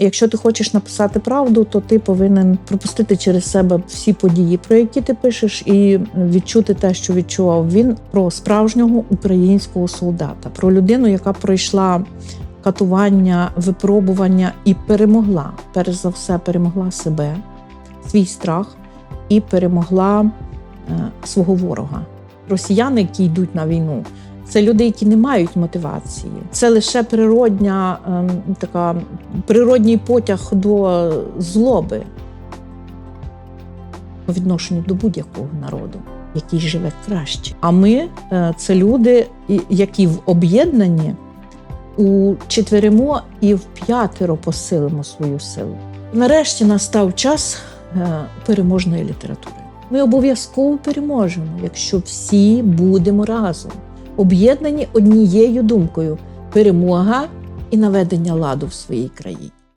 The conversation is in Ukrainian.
Якщо ти хочеш написати правду, то ти повинен пропустити через себе всі події, про які ти пишеш, і відчути те, що відчував він про справжнього українського солдата, про людину, яка пройшла катування, випробування і перемогла. Перш за все, перемогла себе, свій страх і перемогла е, свого ворога. Росіяни, які йдуть на війну, це люди, які не мають мотивації. Це лише природня, ем, така природній потяг до злоби по відношенню до будь-якого народу, який живе краще. А ми е, це люди, які в об'єднанні у четверимо і в п'ятеро посилимо свою силу. Нарешті настав час е, переможної літератури. Ми обов'язково переможемо, якщо всі будемо разом, об'єднані однією думкою перемога і наведення ладу в своїй країні.